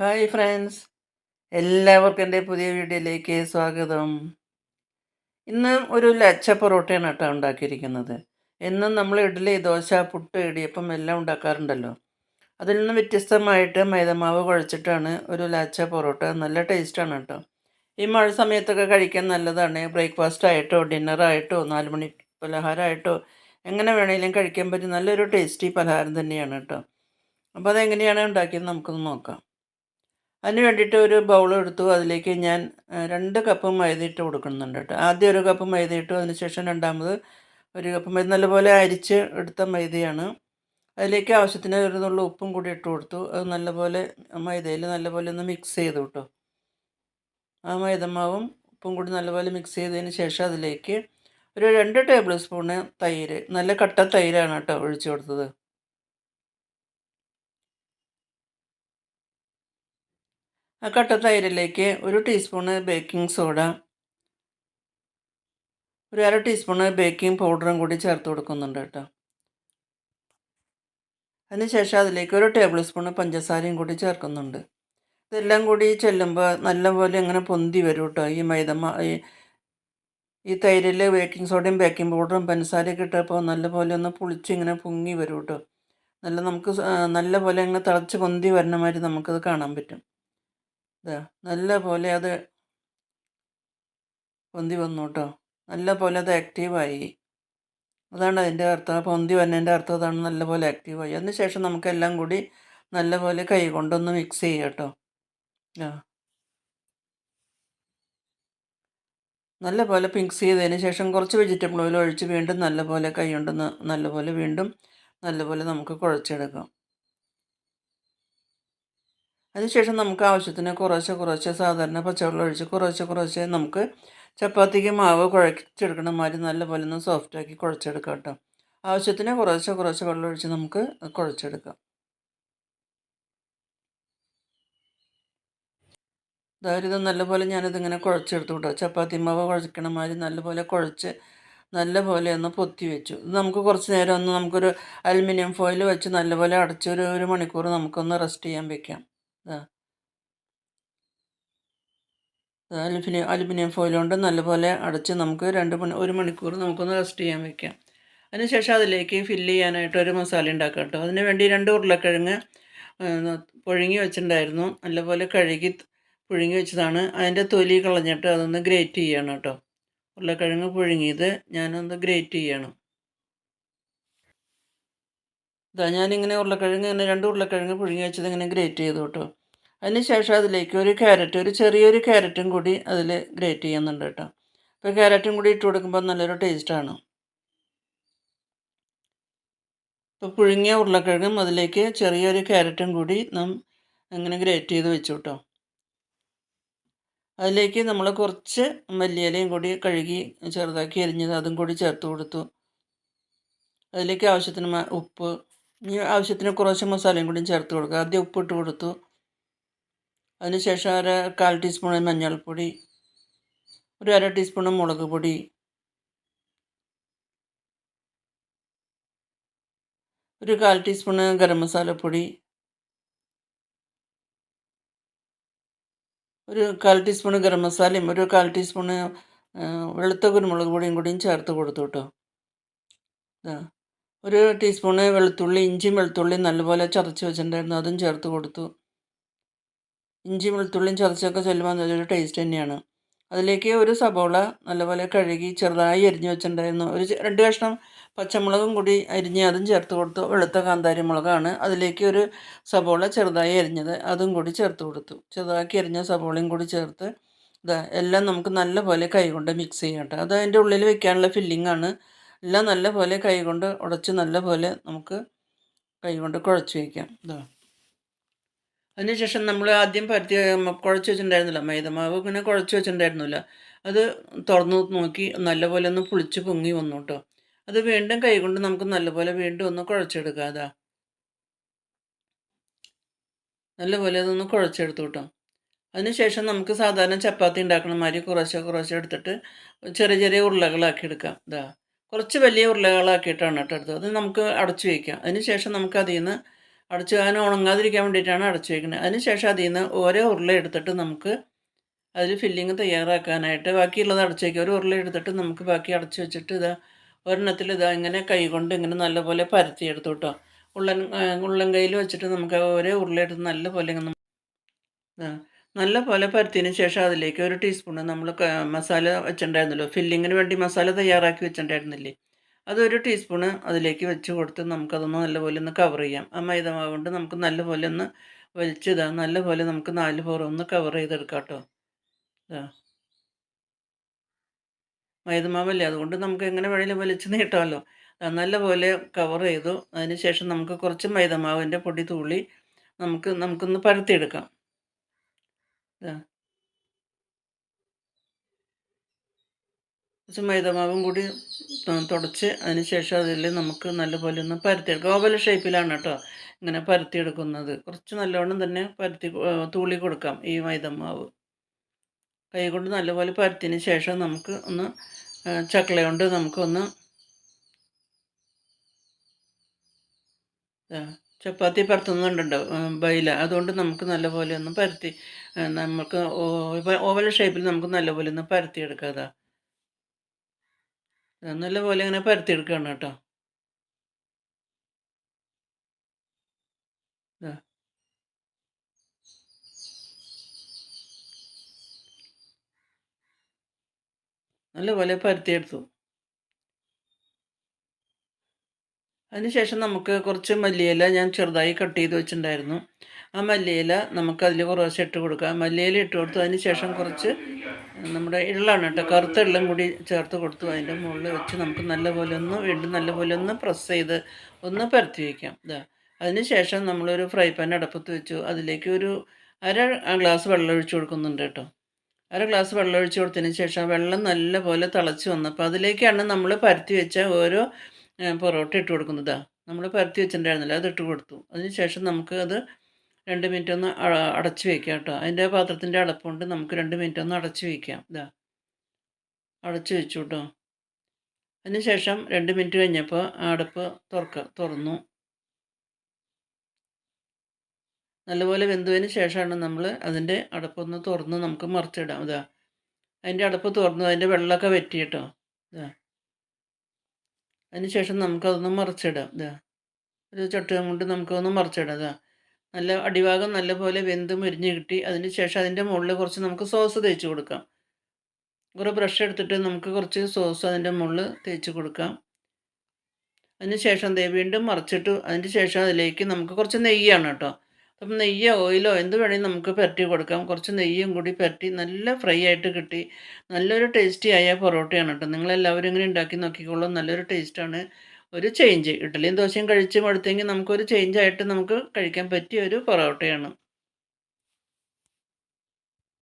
Hi friends എല്ലാവർക്കും എന്റെ പുതിയ വീഡിയോയിലേക്ക് സ്വാഗതം. ഇന്ന് ഒരു ലച്ച പൊറോട്ടയാണ് കേട്ടോ ഉണ്ടാക്കിയിരിക്കുന്നത്. എന്നും നമ്മൾ ഇഡ്ഡലി ദോശ പുട്ട് ഇടിയപ്പം എല്ലാം ഉണ്ടാക്കാറുണ്ടല്ലോ. അതിൽ നിന്ന് വ്യത്യസ്തമായിട്ട് മൈദമാവ് കുഴച്ചിട്ടാണ് ഒരു ലച്ച പൊറോട്ട നല്ല ടേസ്റ്റാണ് കേട്ടോ. ഈ മഴ സമയത്തൊക്കെ കഴിക്കാൻ നല്ലതാണ്. ബ്രേക്ക്ഫാസ്റ്റ് ആയിട്ടോ ഡിന്നറായിട്ടോ നാല് മണി പലഹാരമായിട്ടോ എങ്ങനെ വേണമെങ്കിലും കഴിക്കാൻ പറ്റും നല്ലൊരു ടേസ്റ്റി പലഹാരം തന്നെയാണ് കേട്ടോ. അപ്പോൾ അതെങ്ങനെയാണ് ഉണ്ടാക്കിയത് നമുക്കൊന്ന് നോക്കാം. അതിന് വേണ്ടിയിട്ട് ഒരു ബൗൾ എടുത്തു. അതിലേക്ക് ഞാൻ രണ്ട് കപ്പ് മൈദയിട്ട് കൊടുക്കുന്നുണ്ട് കേട്ടോ. ആദ്യം ഒരു കപ്പ് മൈദ ഇട്ടു. അതിനുശേഷം രണ്ടാമത് ഒരു കപ്പ് മൈദ. നല്ലപോലെ അരിച്ച് എടുത്ത മൈദയാണ്. അതിലേക്ക് ആവശ്യത്തിന് ഒരു ഉപ്പും കൂടി ഇട്ട് കൊടുത്തു. അത് നല്ലപോലെ മൈദയിൽ നല്ലപോലെ ഒന്ന് മിക്സ് ചെയ്തു കേട്ടോ. ആ മൈദമാവും ഉപ്പും കൂടി നല്ലപോലെ മിക്സ് ചെയ്തതിന് ശേഷം അതിലേക്ക് ഒരു രണ്ട് ടേബിൾ സ്പൂണ് തൈര്. നല്ല കട്ട തൈരാണ് കേട്ടോ ഒഴിച്ചു കൊടുത്തത്. ആ കട്ട തൈരിലേക്ക് ഒരു ടീസ്പൂണ് ബേക്കിംഗ് സോഡ ഒരു അര ടീസ്പൂണ് ബേക്കിംഗ് പൗഡറും കൂടി ചേർത്ത് കൊടുക്കുന്നുണ്ട് കേട്ടോ. അതിനുശേഷം അതിലേക്ക് ഒരു ടേബിൾ സ്പൂണ് പഞ്ചസാരയും കൂടി ചേർക്കുന്നുണ്ട്. ഇതെല്ലാം കൂടി ചെല്ലുമ്പോൾ നല്ലപോലെ ഇങ്ങനെ പൊന്തി വരും കേട്ടോ. ഈ മൈദ ഈ തൈരിൽ ബേക്കിംഗ് സോഡയും ബേക്കിംഗ് പൗഡറും പഞ്ചസാരയൊക്കെ ഇട്ടപ്പോൾ നല്ലപോലെ ഒന്ന് പുളിച്ച് ഇങ്ങനെ പൊങ്ങി വരും കേട്ടോ. നല്ല നമുക്ക് നല്ല പോലെ നല്ലപോലെ ഇങ്ങനെ തിളച്ച് പൊന്തി വരണ മാതിരി നമുക്കത് കാണാൻ പറ്റും. ഇതാ നല്ല പോലെ അത് പൊന്തി വന്നു കേട്ടോ നല്ല പോലെ അത് ആക്റ്റീവായി അതാണ് അതിന്റെ അർത്ഥം. പൊന്തി വന്നതിന്റെ അർത്ഥം അതാണ് നല്ല പോലെ ആക്റ്റീവായി അതിന് ശേഷം നമുക്കെല്ലാം കൂടി നല്ല പോലെ കൈ കൊണ്ടൊന്ന് മിക്സ് ചെയ്യാം കേട്ടോ ആ നല്ല പോലെ മിക്സ് ചെയ്തതിന് ശേഷം കുറച്ച് വെജിറ്റബിൾ ഓയിൽ ഒഴിച്ച് വീണ്ടും നല്ല പോലെ കൈ കൊണ്ടൊന്ന് നല്ല പോലെ വീണ്ടും നല്ല പോലെ നമുക്ക് കുഴച്ചെടുക്കാം. അതിനുശേഷം നമുക്ക് ആവശ്യത്തിന് കുറേശ്ശെ കുറേശ്ശെ സാധാരണ പച്ചവെള്ളം ഒഴിച്ച് കുറേശ്ശെ കുറേശ്ശെ നമുക്ക് ചപ്പാത്തിക്ക് മാവ് കുഴച്ചെടുക്കണ മാതിരി നല്ലപോലെ ഒന്ന് സോഫ്റ്റാക്കി കുഴച്ചെടുക്കാം കേട്ടോ. ആവശ്യത്തിന് കുറേശ്ശെ കുറേശ്ശെ വെള്ളം ഒഴിച്ച് നമുക്ക് കുഴച്ചെടുക്കാം. അതായത് നല്ലപോലെ ഞാനിതിങ്ങനെ കുഴച്ചെടുത്തു കേട്ടോ. ചപ്പാത്തി മാവ് കുഴക്കണ മാതിരി നല്ലപോലെ കുഴച്ച് നല്ലപോലെ ഒന്ന് പൊത്തി വെച്ചു. ഇത് നമുക്ക് കുറച്ച് നേരം ഒന്ന് നമുക്കൊരു അലുമിനിയം ഫോയിൽ വെച്ച് നല്ലപോലെ അടച്ച് ഒരു ഒരു മണിക്കൂർ നമുക്കൊന്ന് റെസ്റ്റ് ചെയ്യാൻ വെക്കാം. അലുമിനിയം അലുമിനിയം ഫോയിൽ കൊണ്ട് നല്ലപോലെ അടച്ച് നമുക്ക് രണ്ട് മണി ഒരു മണിക്കൂർ നമുക്കൊന്ന് റെസ്റ്റ് ചെയ്യാൻ വെക്കാം. അതിനുശേഷം അതിലേക്ക് ഫില്ല് ചെയ്യാനായിട്ട് ഒരു മസാല ഉണ്ടാക്കാം കേട്ടോ. അതിന് വേണ്ടി രണ്ട് ഉരുളക്കിഴങ്ങ് പുഴുങ്ങി വെച്ചിട്ടുണ്ടായിരുന്നു. നല്ലപോലെ കഴുകി പുഴുങ്ങി വെച്ചതാണ്. അതിന്റെ തൊലി കളഞ്ഞിട്ട് അതൊന്ന് ഗ്രേറ്റ് ചെയ്യണം കേട്ടോ. ഉരുളക്കിഴങ്ങ് പുഴുങ്ങിയത് ഞാനൊന്ന് ഗ്രേറ്റ് ചെയ്യണം. ഇതാ ഞാനിങ്ങനെ ഉരുളക്കിഴങ്ങ് ഇങ്ങനെ രണ്ട് ഉരുളക്കിഴങ്ങ് പുഴുങ്ങി വെച്ചത് ഇങ്ങനെ ഗ്രേറ്റ് ചെയ്തു കേട്ടോ. അതിന് ശേഷം അതിലേക്ക് ഒരു ക്യാരറ്റ് ഒരു ചെറിയൊരു ക്യാരറ്റും കൂടി അതിൽ ഗ്രേറ്റ് ചെയ്യുന്നുണ്ട് കേട്ടോ. അപ്പോൾ ക്യാരറ്റും കൂടി ഇട്ട് കൊടുക്കുമ്പോൾ നല്ലൊരു ടേസ്റ്റാണ് ഇപ്പോൾ പുഴുങ്ങിയ ഉരുളക്കിഴങ്ങും അതിലേക്ക് ചെറിയൊരു ക്യാരറ്റും കൂടി നാം അങ്ങനെ ഗ്രേറ്റ് ചെയ്ത് വെച്ചു കേട്ടോ. അതിലേക്ക് നമ്മൾ കുറച്ച് മല്ലിയിലയും കൂടി കഴുകി ചെറുതാക്കി എരിഞ്ഞത് അതും കൂടി ചേർത്ത് കൊടുത്തു. അതിലേക്ക് ആവശ്യത്തിന് ഉപ്പ് ഇനി ആവശ്യത്തിന് കുറച്ച് മസാലയും കൂടി ചേർത്ത് കൊടുക്കുക. ആദ്യം ഉപ്പ് ഇട്ട് കൊടുത്തു. അതിനുശേഷം അര കാൽ ടീസ്പൂൺ മഞ്ഞൾപ്പൊടി ഒരു അര ടീസ്പൂൺ മുളക് പൊടി ഒരു കാൽ ടീസ്പൂൺ ഗരം മസാലപ്പൊടി ഒരു കാൽ ടീസ്പൂൺ ഗരം മസാലയും ഒരു കാൽ ടീസ്പൂൺ വെളുത്ത കുരുമുളക് പൊടിയും കൂടിയും ചേർത്ത് കൊടുത്തു കേട്ടോ. ഒരു ടീസ്പൂണ് വെളുത്തുള്ളി ഇഞ്ചിയും വെളുത്തുള്ളിയും നല്ലപോലെ ചതച്ച് വെച്ചിട്ടുണ്ടായിരുന്നു. അതും ചേർത്ത് കൊടുത്തു. ഇഞ്ചിയും വെളുത്തുള്ളിയും ചതച്ചൊക്കെ ചെല്ലുമ്പോൾ നല്ലൊരു ടേസ്റ്റ് തന്നെയാണ്. അതിലേക്ക് ഒരു സബോള നല്ലപോലെ കഴുകി ചെറുതായി അരിഞ്ഞ് വെച്ചിട്ടുണ്ടായിരുന്നു. ഒരു രണ്ട് കഷ്ണം പച്ചമുളകും കൂടി അരിഞ്ഞ് അതും ചേർത്ത് കൊടുത്തു. വെളുത്ത കാന്താരി മുളകാണ്. അതിലേക്ക് ഒരു സബോള ചെറുതായി അരിഞ്ഞത് അതും കൂടി ചേർത്ത് കൊടുത്തു. ചെറുതാക്കി അരിഞ്ഞ സബോളയും കൂടി ചേർത്ത് ഇതാ എല്ലാം നമുക്ക് നല്ലപോലെ കൈകൊണ്ട് മിക്സ് ചെയ്യാം കേട്ടോ. അത് അതിന്റെ ഉള്ളിൽ വെക്കാനുള്ള ഫില്ലിംഗ് ആണ്. എല്ലാം നല്ല പോലെ കൈകൊണ്ട് ഉടച്ച് നല്ല പോലെ നമുക്ക് കൈകൊണ്ട് കുഴച്ച് വയ്ക്കാം. ഇതാ അതിനുശേഷം നമ്മൾ ആദ്യം പരത്തി കുഴച്ച് വെച്ചിട്ടുണ്ടായിരുന്നില്ല. മൈദമാവ് ഇങ്ങനെ കുഴച്ച് വെച്ചിട്ടുണ്ടായിരുന്നില്ല. അത് തുറന്ന് നോക്കി നല്ലപോലെ ഒന്ന് പുളിച്ച് പൊങ്ങി വന്നു കേട്ടോ. അത് വീണ്ടും കൈകൊണ്ട് നമുക്ക് നല്ലപോലെ വീണ്ടും ഒന്ന് കുഴച്ചെടുക്കാം. അതാ നല്ലപോലെ അതൊന്ന് കുഴച്ചെടുത്തു കേട്ടോ. അതിനുശേഷം നമുക്ക് സാധാരണ ചപ്പാത്തി ഉണ്ടാക്കണ മാതിരി കുറേശ്ശെ കുറേശ്ശെ എടുത്തിട്ട് ചെറിയ ചെറിയ ഉരുളകളാക്കി എടുക്കാം. ഇതാ കുറച്ച് വലിയ ഉരുളകളാക്കിയിട്ടാണ് കേട്ടോ എടുത്തത്. അത് നമുക്ക് അടച്ചു വയ്ക്കാം. അതിനുശേഷം നമുക്ക് അതിൽ നിന്ന് അടച്ചു അങ്ങനെ ഉണങ്ങാതിരിക്കാൻ വേണ്ടിയിട്ടാണ് അടച്ചു വയ്ക്കുന്നത്. അതിന് ശേഷം അതിൽ നിന്ന് ഓരോ ഉരുള എടുത്തിട്ട് നമുക്ക് അതിൽ ഫില്ലിങ് തയ്യാറാക്കാനായിട്ട് ബാക്കിയുള്ളത് അടച്ചു വയ്ക്കുക ഒരു ഉരുള എടുത്തിട്ട് നമുക്ക് ബാക്കി അടച്ചു വെച്ചിട്ട് ഇതാ ഒരെണ്ണത്തിൽ ഇതാ ഇങ്ങനെ കൈ കൊണ്ട് ഇങ്ങനെ നല്ലപോലെ പരത്തിയെടുത്തു കേട്ടോ. ഉള്ളൻ ഉള്ളൻ കയ്യിൽ വെച്ചിട്ട് നമുക്ക് ഓരോ ഉരുളയെടുത്ത് നല്ലപോലെ ഇങ്ങനെ നല്ല പോലെ പരത്തിയതിന് ശേഷം അതിലേക്ക് ഒരു ടീസ്പൂണ് നമ്മൾ മസാല വെച്ചിട്ടുണ്ടായിരുന്നല്ലോ. ഫില്ലിങ്ങിന് വേണ്ടി മസാല തയ്യാറാക്കി വെച്ചിട്ടുണ്ടായിരുന്നില്ലേ? അതൊരു ടീസ്പൂണ് അതിലേക്ക് വെച്ച് കൊടുത്ത് നമുക്കതൊന്ന് നല്ലപോലെ ഒന്ന് കവർ ചെയ്യാം. ആ മൈദമാവ് കൊണ്ട് നമുക്ക് നല്ലപോലെ ഒന്ന് വലിച്ചിതാ നല്ലപോലെ നമുക്ക് നാല് പുറം ഒന്ന് കവർ ചെയ്തെടുക്കാം കേട്ടോ. ഇതാ മൈദമാവല്ലേ? അതുകൊണ്ട് നമുക്ക് എങ്ങനെ വേണേലും വലിച്ച് നീട്ടാമല്ലോ നല്ലപോലെ കവർ ചെയ്തു. അതിന് ശേഷം നമുക്ക് കുറച്ച് മൈദമാവിന്റെ പൊടി തൂളി നമുക്ക് നമുക്കൊന്ന് പരത്തിയെടുക്കാം. കുറച്ച് മൈദമാവും കൂടി തുടച്ച് അതിന് ശേഷം അതിൽ നമുക്ക് നല്ലപോലെ ഒന്ന് പരത്തിയെടുക്കാം. ഓവല ഷേപ്പിലാണ് കേട്ടോ ഇങ്ങനെ പരത്തിയെടുക്കുന്നത്. കുറച്ച് നല്ലോണം തന്നെ പരത്തി തൂളി കൊടുക്കാം ഈ മൈദമാവ്. കൈ കൊണ്ട് നല്ലപോലെ പരത്തിന് ശേഷം നമുക്ക് ഒന്ന് ചക്കള കൊണ്ട് നമുക്കൊന്ന് ചപ്പാത്തി പരത്തുന്നുണ്ടല്ലോ ബൈല. അതുകൊണ്ട് നമുക്ക് നല്ലപോലെ ഒന്ന് പരത്തി നമുക്ക് ഓവൽ ഷേപ്പിൽ നമുക്ക് നല്ലപോലെ ഒന്ന് പരത്തിയെടുക്കാതാ നല്ലപോലെ ഇങ്ങനെ പരത്തിയെടുക്കുകയാണ് കേട്ടോ. നല്ലപോലെ പരത്തിയെടുത്തു. അതിനുശേഷം നമുക്ക് കുറച്ച് മല്ലിയില ഞാൻ ചെറുതായി കട്ട് ചെയ്ത് വെച്ചിട്ടുണ്ടായിരുന്നു. ആ മല്ലിയില നമുക്ക് അതിൽ കുറച്ച് ഇട്ട് കൊടുക്കാം. മല്ലിയില ഇട്ട് കൊടുത്തു. അതിന് ശേഷം കുറച്ച് നമ്മുടെ ഇള്ളാണ് കേട്ടോ. കറുത്ത ഇള്ളും കൂടി ചേർത്ത് കൊടുത്തു. അതിന്റെ മുകളിൽ വെച്ച് നമുക്ക് നല്ലപോലെ ഒന്ന് വീണ്ടും നല്ലപോലെ ഒന്ന് പ്രസ് ചെയ്ത് ഒന്ന് പരത്തി വയ്ക്കാം ഇതാ അതിന് ശേഷം നമ്മളൊരു ഫ്രൈ പാൻ അടപ്പത്ത് വെച്ചു. അതിലേക്ക് ഒരു അര ഗ്ലാസ് വെള്ളം ഒഴിച്ചു കൊടുക്കുന്നുണ്ട് കേട്ടോ. അര ഗ്ലാസ് വെള്ളം ഒഴിച്ചു കൊടുത്തതിന് ശേഷം വെള്ളം നല്ലപോലെ തിളച്ച് വന്നപ്പോൾ അതിലേക്കാണ് നമ്മൾ പരത്തി വെച്ച ഓരോ പൊറോട്ട ഇട്ട് കൊടുക്കുന്നത്. നമ്മൾ പരത്തി വെച്ചിട്ടുണ്ടായിരുന്നില്ല അത് ഇട്ട് കൊടുത്തു. അതിന് ശേഷം നമുക്ക് അത് രണ്ട് മിനിറ്റ് ഒന്ന് അടച്ചു വയ്ക്കാം കേട്ടോ. അതിന്റെ പാത്രത്തിന്റെ അടപ്പുകൊണ്ട് നമുക്ക് രണ്ട് മിനിറ്റ് ഒന്ന് അടച്ചു വയ്ക്കാം ഇതാ അടച്ചു വെച്ചു കേട്ടോ അതിനുശേഷം രണ്ട് മിനിറ്റ് കഴിഞ്ഞപ്പോൾ അടപ്പ് തുറക്ക തുറന്നു. നല്ലപോലെ വെന്തതിന് ശേഷമാണ് നമ്മൾ അതിന്റെ അടപ്പൊന്ന് തുറന്ന് നമുക്ക് മറിച്ചിടാം. ഇതാ അതിന്റെ അടപ്പ് തുറന്നു അതിന്റെ വെള്ളമൊക്കെ വറ്റി കേട്ടോ ഇതാ അതിന് ശേഷം നമുക്കതൊന്ന് മറിച്ചിടാം ഇതാ ഒരു ചട്ടുകം കൊണ്ട് നമുക്കൊന്ന് മറിച്ചിടാം ഇതാ നല്ല അടിഭാഗം നല്ലപോലെ വെന്ത് മുരിഞ്ഞ് കിട്ടി. അതിന് ശേഷം അതിന്റെ മുകളിൽ കുറച്ച് നമുക്ക് സോസ് തേച്ച് കൊടുക്കാം. കുറേ ബ്രഷ് എടുത്തിട്ട് നമുക്ക് കുറച്ച് സോസ് അതിന്റെ മുകളിൽ തേച്ച് കൊടുക്കാം. അതിന് ശേഷം ദേ വീണ്ടും മറിച്ചിട്ട്. അതിന് ശേഷം അതിലേക്ക് നമുക്ക് കുറച്ച് നെയ്യാണ് കേട്ടോ. അപ്പം നെയ്യോ ഓയിലോ എന്ത് വേണമെങ്കിലും നമുക്ക് പുരട്ടി കൊടുക്കാം. കുറച്ച് നെയ്യും കൂടി പുരട്ടി നല്ല ഫ്രൈ ആയിട്ട് കിട്ടി. നല്ലൊരു ടേസ്റ്റി ആയ പൊറോട്ടയാണ് കേട്ടോ. നിങ്ങളെല്ലാവരും ഇങ്ങനെ ഉണ്ടാക്കി നോക്കിക്കോളൂ. നല്ലൊരു ടേസ്റ്റാണ് ഒരു ചേഞ്ച് ഇഡ്ഡലിയും ദോശയും കഴിച്ച് മടുത്തെങ്കിൽ നമുക്കൊരു ചേഞ്ചായിട്ട് നമുക്ക് കഴിക്കാൻ പറ്റിയ ഒരു പൊറോട്ടയാണ്.